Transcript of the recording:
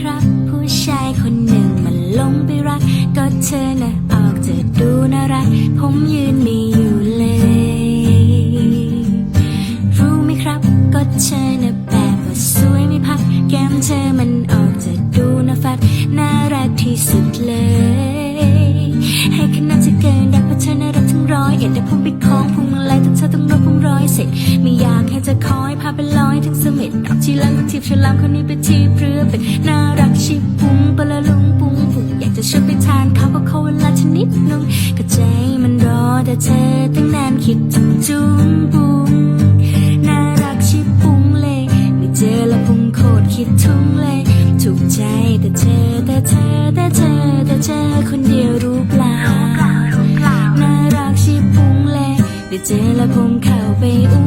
ครับ ผู้ชายคนหนึ่งมันลงไปรัก ก็เธอนะออกจะดูน่ารัก ผมยืนไม่อยู่เลย รู้ไหมครับ ก็เธอนะแบบว่าสวยไม่พัก แก้มเธอมันออกจะดูน่าฟัด น่ารักที่สุดเลย ให้คะแนนจะเกินดักเพราะเธอน่ารักทั้งร้อยเอ็ดแต่ผมไปคล้องพวงมาลัยแต่เธอต้องรบผมร้อยเสร็จ ไม่อยากให้เธอคอยพาไปลอยถึงเสม็ด ออกทีหลังก็ทิพย์ฉลามคนนี้ไปทีเพื่อเป็นน่ารักชิบปุ้งปะละลุงปุ้งปุ้งอยากจะชวนไปทานข้าวก็ขอเวลาชนิดนึงก็ใจมันรอแต่เธอตั้งนานคิดถึงจุ้งปุ้งน่ารักชิบปุ้งเลยไม่เจอแล้วพุงโคตรคิดทุ่งเลยถูกใจแต่เธอแต่เธอแต่เธอแต่เธอคนเดียวรู้เปล่าน่ารักชิบปุ้งเลยได้เจอแล้วผมเข้าไปอุ้